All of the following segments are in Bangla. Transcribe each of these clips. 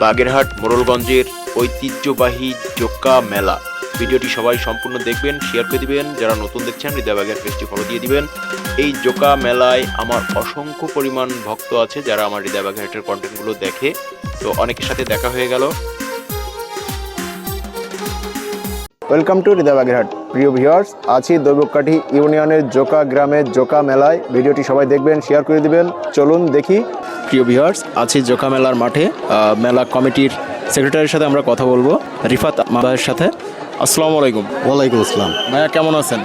বাগেরহাট মোরলগঞ্জের ঐতিহ্যবাহী জোকা মেলা। ভিডিওটি সবাই সম্পূর্ণ দেখবেন শেয়ার করে দিবেন যারা নতুন দেখছেন হৃদয় বাগের পেজটি ফলো দিয়ে দিবেন। এই জোকা মেলায় আমার অসংখ্য পরিমাণ ভক্ত আছে যারা আমার হৃদয় বাগেরহাটের কন্টেন্টগুলো দেখে। তো অনেকের সাথে দেখা হয়ে গেল। ওয়েলকাম টু হৃদয় বাগেরহাট প্রিয় ভিউয়ার্স আছি দৈবকাঠি ইউনিয়নের জোকা গ্রামের জোকা মেলায়। ভিডিওটি সবাই দেখবেন শেয়ার করে দিবেন। চলুন দেখি। প্রিয় ভিউয়ার্স আছি জোকা মেলার মাঠে। মেলা কমিটির সেক্রেটারির সাথে আমরা কথা বলব রিফাত মাবাহের সাথে। আসসালামু আলাইকুম। ওয়ালাইকুম আসসালাম। ভাইয়া কেমন আছেন?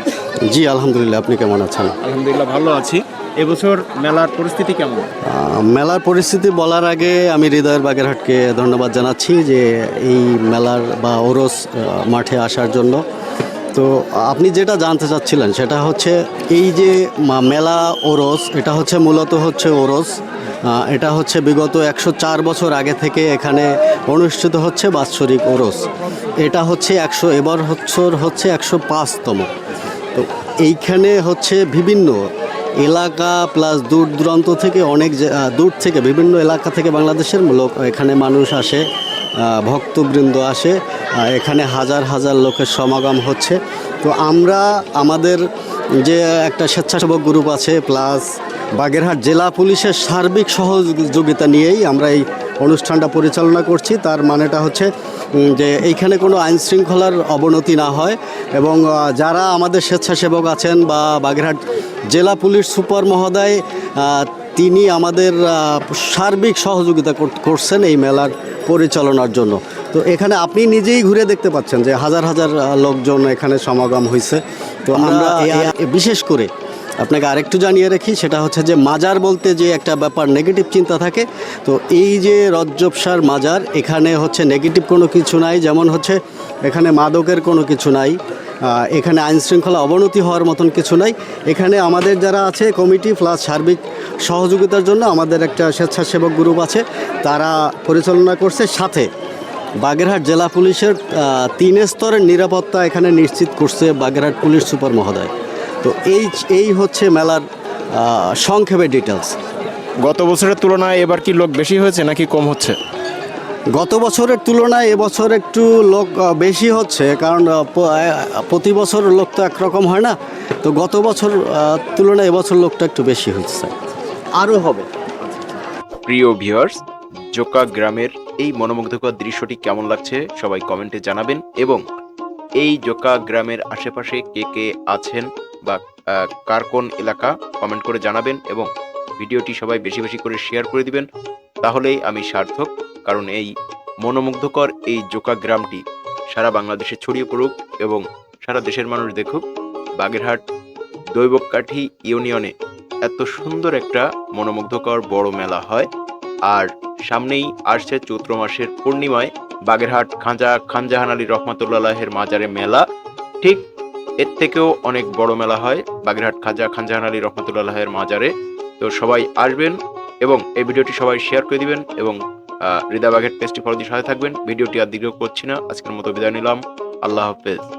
জি আলহামদুলিল্লাহ আপনি কেমন আছেন? আলহামদুলিল্লাহ ভালো আছি। এবছর মেলার পরিস্থিতি কেমন? মেলার পরিস্থিতি বলার আগে আমি হৃদয়ের বাগেরহাটকে ধন্যবাদ জানাচ্ছি যে এই মেলার বা ওরস মাঠে আসার জন্য। তো আপনি যেটা জানতে চাচ্ছিলেন সেটা হচ্ছে এই যে মেলা ওরস এটা হচ্ছে মূলত হচ্ছে ওরস। এটা হচ্ছে বিগত একশো চার বছর আগে থেকে এখানে অনুষ্ঠিত হচ্ছে বাৎসরিক ওরস। এটা হচ্ছে একশো, এবার হচ্ছে হচ্ছে একশো পাঁচতম। তো এইখানে হচ্ছে বিভিন্ন এলাকা প্লাস দূর দূরান্ত থেকে অনেক দূর থেকে বিভিন্ন এলাকা থেকে বাংলাদেশের লোক এখানে মানুষ আসে ভক্তবৃন্দ আসে এখানে হাজার হাজার লোকের সমাগম হচ্ছে। তো আমরা আমাদের যে একটা স্বেচ্ছাসেবক গ্রুপ আছে, প্লাস বাগেরহাট জেলা পুলিশের সার্বিক সহযোগিতা নিয়েই আমরা এই অনুষ্ঠানটা পরিচালনা করছি। তার মানেটা হচ্ছে যে এইখানে কোনো আইন শৃঙ্খলার অবনতি না হয় এবং যারা আমাদের স্বেচ্ছাসেবক আছেন বা বাগেরহাট জেলা পুলিশ সুপার মহোদয় তিনি আমাদের সার্বিক সহযোগিতা করছেন এই মেলার পরিচালনার জন্য। তো এখানে আপনি নিজেই ঘুরে দেখতে পাচ্ছেন যে হাজার হাজার লোকজন এখানে সমাগম হয়েছে তো আমরা বিশেষ করে আপনাকে আরেকটু জানিয়ে রাখি, সেটা হচ্ছে যে মাজার বলতে যে একটা ব্যাপার নেগেটিভ চিন্তা থাকে, তো এই যে রজ্জবসার মাজার, এখানে হচ্ছে নেগেটিভ কোনো কিছু নাই, যেমন হচ্ছে এখানে মাদকের কোনো কিছু নাই এখানে আইন শৃঙ্খলা অবনতি হওয়ার মতন কিছু নাই, এখানে আমাদের যারা আছে, কমিটি প্লাস সার্বিক সহযোগিতার জন্য আমাদের একটা স্বেচ্ছাসেবক গ্রুপ আছে, তারা পরিচালনা করছে সাথে। বাগেরহাট জেলা পুলিশের তিন স্তরের নিরাপত্তা এখানে নিশ্চিত করছে বাগেরহাট পুলিশ সুপার মহোদয়। তো এই এই হচ্ছে মেলার সংক্ষেপে ডিটেলস গত বছরের তুলনায় এবার কি লোক বেশি হয়েছে নাকি কম হচ্ছে? গত বছরের তুলনায় এবছর একটু লোক বেশি হচ্ছে কারণ প্রতি বছর লোক তো একরকম হয় না। তো গত বছর তুলনায় এবছর লোকটা একটু বেশি হচ্ছে আরও হবে। প্রিয় ভিউয়ার্স জোকা গ্রামের এই মনোমুগ্ধকর দৃশ্যটি কেমন লাগছে সবাই কমেন্টে জানাবেন এবং এই জোকা গ্রামের আশেপাশে কে কে আছেন বা কার কোন এলাকা কমেন্ট করে জানাবেন এবং ভিডিওটি সবাই বেশি বেশি করে শেয়ার করে দিবেন। তাহলেই আমি সার্থক, কারণ এই মনোমুগ্ধকর এই জোকা গ্রামটি সারা বাংলাদেশে ছড়িয়ে পড়ুক এবং সারা দেশের মানুষ দেখুক বাগেরহাট দৈবকাঠি ইউনিয়নে এত সুন্দর একটা মনোমুগ্ধকর বড় মেলা হয়। আর সামনেই আসছে চৈত্র মাসের পূর্ণিমায় বাগেরহাট খাঁজা খানজাহান আলী রহমাতুল্লাহের মাজারে মেলা। ঠিক এর থেকেও অনেক বড় মেলা হয় বাগেরহাট খাজা খানজাহান আলী রহমতুল্লাহের মাজারে। তো সবাই আসবেন এবং এই ভিডিওটি সবাই শেয়ার করে দিবেন এবং হৃদয় বাগের টেস্টি ফলো দিয়ে সাথে থাকবেন। ভিডিওটি আর দীর্ঘ করছি না। আজকের মতো বিদায় নিলাম। আল্লাহ হাফেজ।